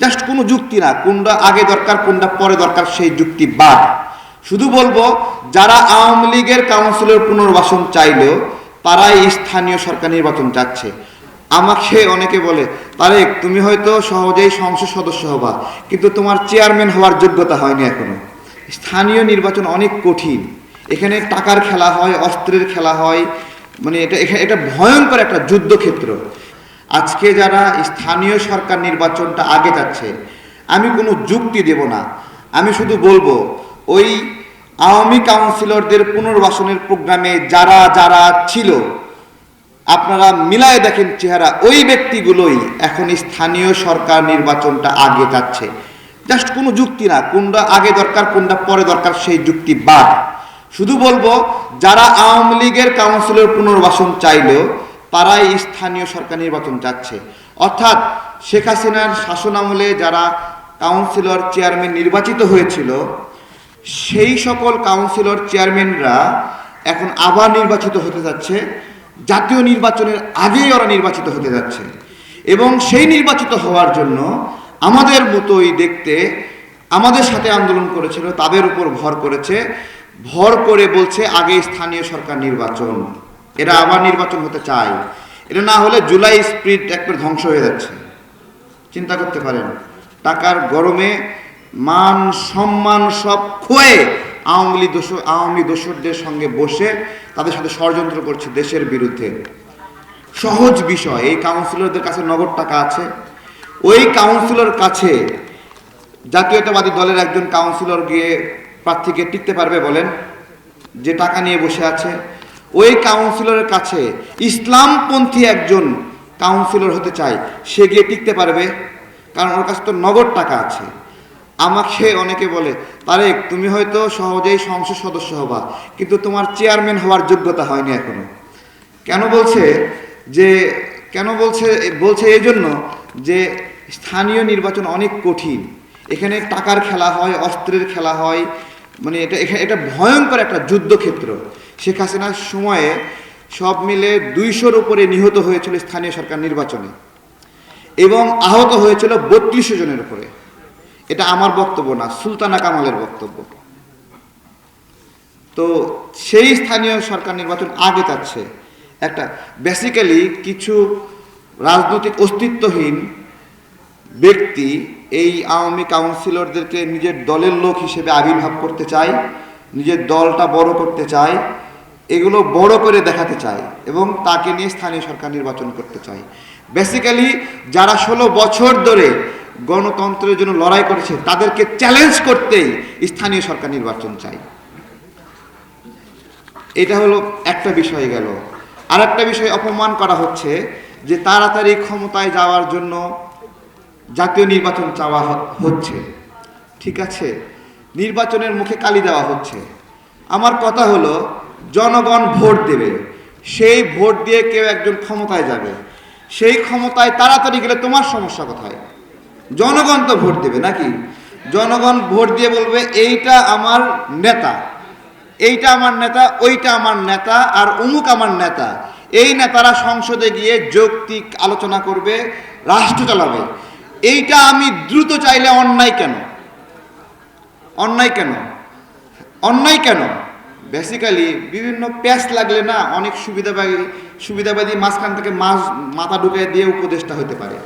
Just কোনো যুক্তি না, কোনটা আগে দরকার, কোনটা পরে দরকার, সেই যুক্তি বাদ। শুধু বলব, যারা আওয়ামী লীগের কাউন্সিলের পুনর্বাসন চাইলেও তারাই স্থানীয় সরকার নির্বাচন চাচ্ছে। আমাকে অনেকে বলে, তারেক, তুমি হয়তো সহজেই সংসদ সদস্য হবা, কিন্তু তোমার চেয়ারম্যান হওয়ার যোগ্যতা হয়নি এখনও। স্থানীয় নির্বাচন অনেক কঠিন। এখানে টাকার খেলা হয়, অস্ত্রের খেলা হয় মানে এটা এটা ভয়ঙ্কর একটা যুদ্ধক্ষেত্র। আজকে যারা স্থানীয় সরকার নির্বাচনটা আগে যাচ্ছে, আমি কোনো যুক্তি দেব না। আমি শুধু বলব, ওই আওয়ামী কাউন্সিলরদের পুনর্বাসনের প্রোগ্রামে যারা যারা ছিল, আপনারা মিলায় দেখেন চেহারা, ওই ব্যক্তিগুলোই এখন স্থানীয় সরকার নির্বাচনটা আগে যাচ্ছে। জাস্ট কোনো যুক্তি না, কোনটা আগে দরকার, কোনটা পরে দরকার, সেই যুক্তি বাদ। শুধু বলব, যারা আওয়ামী লীগের কাউন্সিলর পুনর্বাসন চাইলেও তারাই স্থানীয় সরকার নির্বাচন চাচ্ছে অর্থাৎ শেখ হাসিনার শাসনামলে যারা কাউন্সিলর, চেয়ারম্যান নির্বাচিত হয়েছিল, সেই সকল কাউন্সিলর, চেয়ারম্যানরা এখন আবার নির্বাচিত হতে যাচ্ছে। জাতীয় নির্বাচনের আগেই ওরা নির্বাচিত হতে যাচ্ছে। এবং সেই নির্বাচিত হওয়ার জন্য আমাদের মতোই দেখতে, আমাদের সাথে আন্দোলন করেছিল, তাদের উপর ভর করেছে। ভর করে বলছে, আগে স্থানীয় সরকার নির্বাচন। এরা আবার নির্বাচন হতে চায়। এটা না হলে জুলাই স্প্রিট একবার ধ্বংস হয়ে যাচ্ছে। চিন্তা করতে পারেন, টাকার গরমে মান সম্মান সব খোয়ে আওয়ামী লীগ দোষ, আওয়ামী দোষরদের সঙ্গে বসে তাদের সাথে ষড়যন্ত্র করছে দেশের বিরুদ্ধে। সহজ বিষয়, এই কাউন্সিলরদের কাছে নগদ টাকা আছে। ওই কাউন্সিলর কাছে জাতীয়তাবাদী দলের একজন কাউন্সিলর গিয়ে প্রার্থীকে টিকতে পারবে বলেন, যে টাকা নিয়ে বসে আছে। ওই কাউন্সিলরের কাছে ইসলামপন্থী একজন কাউন্সিলর হতে চায়, সে গিয়ে টিকতে পারবে? কারণ ওর কাছে তো নগদ টাকা আছে। আমাকে অনেকে বলে, তারেক, তুমি হয়তো সহজেই সংসদ সদস্য হবা, কিন্তু তোমার চেয়ারম্যান হওয়ার যোগ্যতা হয়নি এখনও। কেন বলছে যে, কেন বলছে বলছে এই জন্য যে স্থানীয় নির্বাচন অনেক কঠিন। এখানে টাকার খেলা হয়, অস্ত্রের খেলা হয় মানে এটা এখানে এটা ভয়ঙ্কর একটা যুদ্ধক্ষেত্র। শেখ হাসিনার সময়ে সব মিলে দুইশোর উপরে নিহত হয়েছিল স্থানীয় সরকার নির্বাচনে এবং আহত হয়েছিল বত্রিশশো জনের উপরে। এটা আমার বক্তব্য না, সুলতানা কামালের বক্তব্য। তো সেই স্থানীয় সরকার নির্বাচন আগে যাচ্ছে। একটা বেসিক্যালি কিছু রাজনৈতিক অস্তিত্বহীন ব্যক্তি এই আওয়ামী কাউন্সিলরদেরকে নিজের দলের লোক হিসেবে আবির্ভাব করতে চায়, নিজের দলটা বড় করতে চায়, এগুলো বড় করে দেখাতে চায় এবং তাকে নিয়ে স্থানীয় সরকার নির্বাচন করতে চায়। বেসিক্যালি যারা ষোলো বছর ধরে গণতন্ত্রের জন্য লড়াই করেছে, তাদেরকে চ্যালেঞ্জ করতেই স্থানীয় সরকার নির্বাচন চাই এটা হলো একটা বিষয় গেল। আর একটা বিষয় অপমান করা হচ্ছে যে তাড়াতাড়ি ক্ষমতায় যাওয়ার জন্য জাতীয় নির্বাচন চাওয়া হচ্ছে। ঠিক আছে? নির্বাচনের মুখে কালি দেওয়া হচ্ছে। আমার কথা হলো, জনগণ ভোট দেবে। সেই ভোট দিয়ে কেউ একজন ক্ষমতায় যাবে। সেই ক্ষমতায় তাড়াতাড়ি গেলে তোমার সমস্যা কোথায়? জনগণ তো ভোট দেবে নাকি? জনগণ ভোট দিয়ে বলবে, এইটা আমার নেতা। এইটা আমার নেতা, ওইটা আমার নেতা, আর অমুক আমার নেতা। এই নেতারা সংসদে গিয়ে যৌক্তিক আলোচনা করবে, রাষ্ট্র চালাবে। এইটা আমি দ্রুত চাইলে অন্যায় কেন? অন্যায় কেন? অন্যায় কেন? বেসিক্যালি বিভিন্ন প্যাচ লাগলে না অনেক সুবিধাবাদী সুবিধাবাদী মাঝখান থেকে মাছ মাথা ঢুকে দিয়ে উপদেষ্টা হতে পারে।